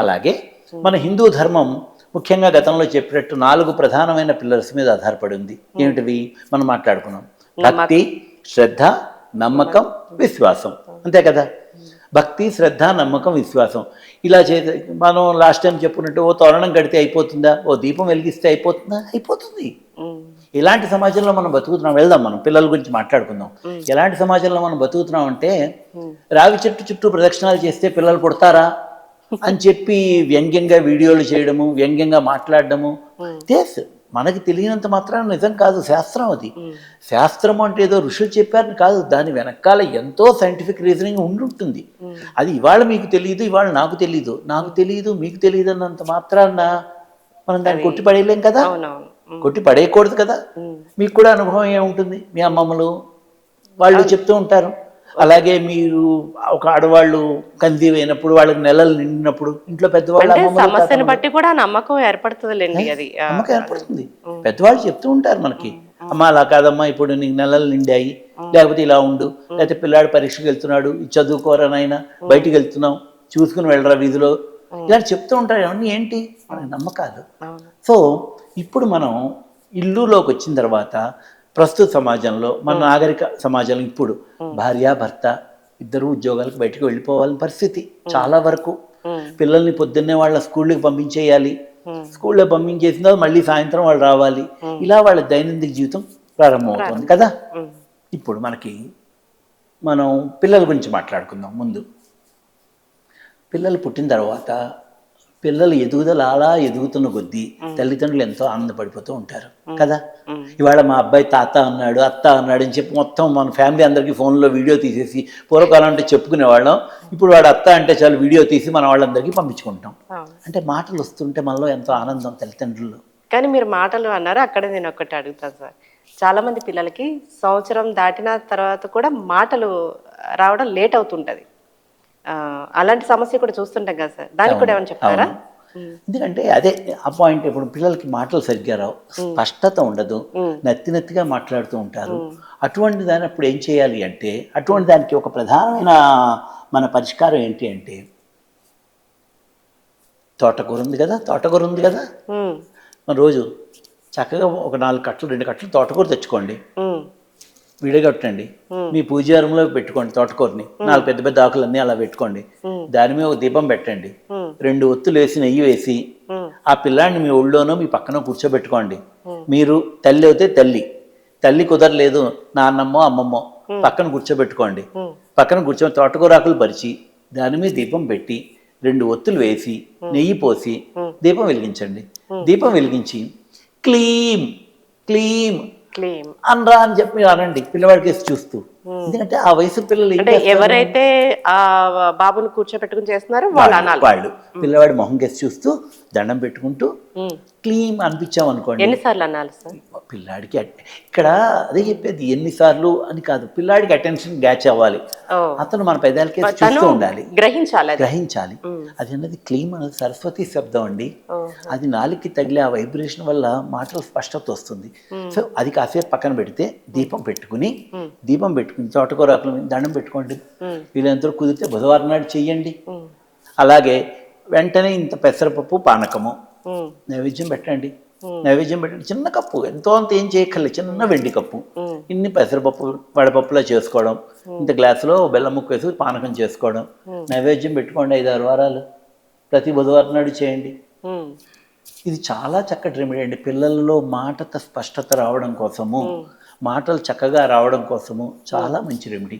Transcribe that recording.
అలాగే మన హిందూ ధర్మం ముఖ్యంగా గతంలో చెప్పినట్టు నాలుగు ప్రధానమైన పిల్లర్స్ మీద ఆధారపడి ఉంది. ఏమిటివి? మనం మాట్లాడుకున్నాం. భక్తి శ్రద్ధ నమ్మకం విశ్వాసం. అంతే కదా? భక్తి శ్రద్ధ నమ్మకం విశ్వాసం. ఇలా చేస్తే మనం లాస్ట్ టైం చెప్పుకున్నట్టు ఓ తోరణం కడితే అయిపోతుందా? ఓ దీపం వెలిగిస్తే అయిపోతుందా? అయిపోతుంది. ఎలాంటి సమాజంలో మనం బతుకుతున్నాం. వెళ్దాం మనం పిల్లల గురించి మాట్లాడుకుందాం. ఎలాంటి సమాజంలో మనం బతుకుతున్నాం అంటే రావి చెట్టు చుట్టూ ప్రదక్షిణాలు చేస్తే పిల్లలు పుడతారా? అని చెప్పి వ్యంగ్యంగా వీడియోలు చేయడము వ్యంగ్యంగా మాట్లాడడము. తెస్ మనకి తెలియనంత మాత్రాన నిజం కాదు శాస్త్రం అది. శాస్త్రం అంటే ఏదో ఋషులు చెప్పారని కాదు దాని వెనకాల ఎంతో సైంటిఫిక్ రీజనింగ్ ఉండుంటుంది. అది ఇవాళ మీకు తెలియదు ఇవాళ నాకు తెలియదు నాకు తెలియదు మీకు తెలియదు అన్నంత మాత్రాన మనం దాన్ని కొట్టి పడేయలేం కదా? కొట్టి పడేయకూడదు కదా? మీకు కూడా అనుభవం ఏముంటుంది? మీ అమ్మమ్మలు వాళ్ళు చెప్తూ ఉంటారు. అలాగే మీరు ఒక ఆడవాళ్ళు కన్సీవ్ అయినప్పుడు వాళ్ళకి నెలలు నిండినప్పుడు ఇంట్లో పెద్దవాళ్ళు సమస్యను బట్టి కూడా నమ్మకం ఏర్పడుతుందిలేండి అది. ఆ, నమ్మకం ఏర్పడుతుంది. పెద్దవాళ్ళు చెప్తూ ఉంటారు మనకి అమ్మ అలా కాదమ్మా ఇప్పుడు నీకు నెలలు నిండాయి. లేకపోతే ఇలా ఉండు. లేకపోతే పిల్లాడు పరీక్షకి వెళ్తున్నాడు ఇది చదువుకోరా నాయన బయటికి వెళ్తున్నాం చూసుకుని వెళ్ళరా వీధిలో. ఇలా చెప్తూ ఉంటారు అవన్నీ ఏంటి? మన నమ్మకాలు. సో ఇప్పుడు మనం ఇల్లులోకి వచ్చిన తర్వాత ప్రస్తుత సమాజంలో మన నాగరిక సమాజంలో ఇప్పుడు భార్య భర్త ఇద్దరు ఉద్యోగాలకు బయటకు వెళ్ళిపోవాలని పరిస్థితి చాలా వరకు. పిల్లల్ని పొద్దున్నే వాళ్ళ స్కూల్కి పంపించేయాలి. స్కూల్లో పంపించేసిన తర్వాత మళ్ళీ సాయంత్రం వాళ్ళు రావాలి. ఇలా వాళ్ళ దైనందిక జీవితం ప్రారంభమవుతుంది కదా? ఇప్పుడు మనకి మనం పిల్లల గురించి మాట్లాడుకుందాం ముందు. పిల్లలు పుట్టిన తర్వాత పిల్లలు ఎదుగుదల అలా ఎదుగుతున్న కొద్దీ తల్లిదండ్రులు ఎంతో ఆనందపడిపోతూ ఉంటారు. కదా. ఇవాళ మా అబ్బాయి తాత అన్నాడు అత్త అన్నాడు అని చెప్పి మొత్తం మన ఫ్యామిలీ అందరికీ ఫోన్లో వీడియో తీసేసి పూర్వకాలం అంటే చెప్పుకునేవాళ్ళం. ఇప్పుడు వాడు అత్త అంటే చాలు వీడియో తీసి మన వాళ్ళందరికీ పంపించుకుంటాం. అంటే మాటలు వస్తుంటే మనలో ఎంతో ఆనందం తల్లిదండ్రులు కానీ మీరు మాటలు అన్నారు అక్కడే నేను ఒకటి అడుగుతాను సార్. చాలా మంది పిల్లలకి సంవత్సరం దాటిన తర్వాత కూడా మాటలు రావడం లేట్ అవుతుంటది. అలాంటి సమస్య కూడా చూస్తుంటాం కదా సార్. దానికి కూడా ఏమైనా చెప్తారా. ఎందుకంటే అదే ఆ పాయింట్ ఇప్పుడు పిల్లలకి మాటలు సరిగ్గా రావు. స్పష్టత ఉండదు. నత్తి నత్తిగా మాట్లాడుతూ ఉంటారు. అటువంటి దాని అప్పుడు ఏం చేయాలి అంటే అటువంటి దానికి ఒక ప్రధానమైన మన పరిష్కారం ఏంటి అంటే తోటకూర ఉంది కదా తోటకూర ఉంది కదా. మన రోజు చక్కగా ఒక నాలుగు కట్టలు రెండు కట్టలు తోటకూర తెచ్చుకోండి. విడగొట్టండి. మీ పూజారంలో పెట్టుకోండి తోటకూరని. నాలుగు పెద్ద పెద్ద ఆకులన్నీ అలా పెట్టుకోండి. దాని మీద ఒక దీపం పెట్టండి. రెండు ఒత్తులు వేసి నెయ్యి వేసి ఆ పిల్లాడిని మీ ఒళ్ళోనో మీ పక్కన కూర్చోబెట్టుకోండి. మీరు తల్లి అయితే తల్లి. తల్లి కుదరలేదు నాన్నమ్మో అమ్మమ్మో పక్కన కూర్చోబెట్టుకోండి. పక్కన కూర్చొని తోటకూరాకులు పరిచి దాని మీద దీపం పెట్టి రెండు ఒత్తులు వేసి నెయ్యి పోసి దీపం వెలిగించండి. దీపం వెలిగించి క్లీం క్లీం క్లెయిమ్ అనరా అని చెప్పి రానండి అనండి. పిల్లవాడికి చూస్తూ. ఎందుకంటే ఆ వయసు పిల్లలు అంటే? ఎవరైతే ఆ బాబుని కూర్చోపెట్టుకుని చేస్తున్నారో వాళ్ళు వాళ్ళు పిల్లవాడి మొహం కేసి చూస్తూ దండం పెట్టుకుంటూ ఉమ్. క్లీం అనిపించాం అనుకోండి. ఎన్నిసార్లు అనాలి సార్? పిల్లాడికి ఇక్కడ అదే చెప్పేది ఎన్నిసార్లు అని కాదు. పిల్లాడికి అటెన్షన్ గ్యాచ్ అవ్వాలి. అతను మన పెదాలకి చూస్తూ ఉండాలి. గ్రహించాలి గ్రహించాలి. అది అన్నది క్లీమ్ అనేది సరస్వతి శబ్దం అండి. అది నాలుగుకి తగిలే ఆ వైబ్రేషన్ వల్ల మాటల స్పష్టత వస్తుంది. సో అది కాసేపు పక్కన పెడితే దీపం పెట్టుకుని దీపం పెట్టుకుని తోటకూరాకుల మీద దండం పెట్టుకోండి. వీళ్ళంతా కుదిరితే బుధవారం నాడు చెయ్యండి. అలాగే వెంటనే ఇంత పెసరపప్పు పానకము నైవేద్యం పెట్టండి. నైవేద్యం పెట్టండి. చిన్న కప్పు ఎంతో అంత ఏం చేయక్కర్లేదు చిన్న వెండి కప్పు. ఇన్ని పెసరపప్పు వడపప్పులో చేసుకోవడం. ఇంత గ్లాసులో బెల్లం ముక్క వేసి పానకం చేసుకోవడం. నైవేద్యం పెట్టుకోండి ఐదు ఆరు వారాలు. ప్రతి బుధవారం నాడు చేయండి. ఇది చాలా చక్కటి రెమెడీ అండి. పిల్లలలో మాటత స్పష్టత రావడం కోసము. మాటలు చక్కగా రావడం కోసము చాలా మంచి రెమెడీ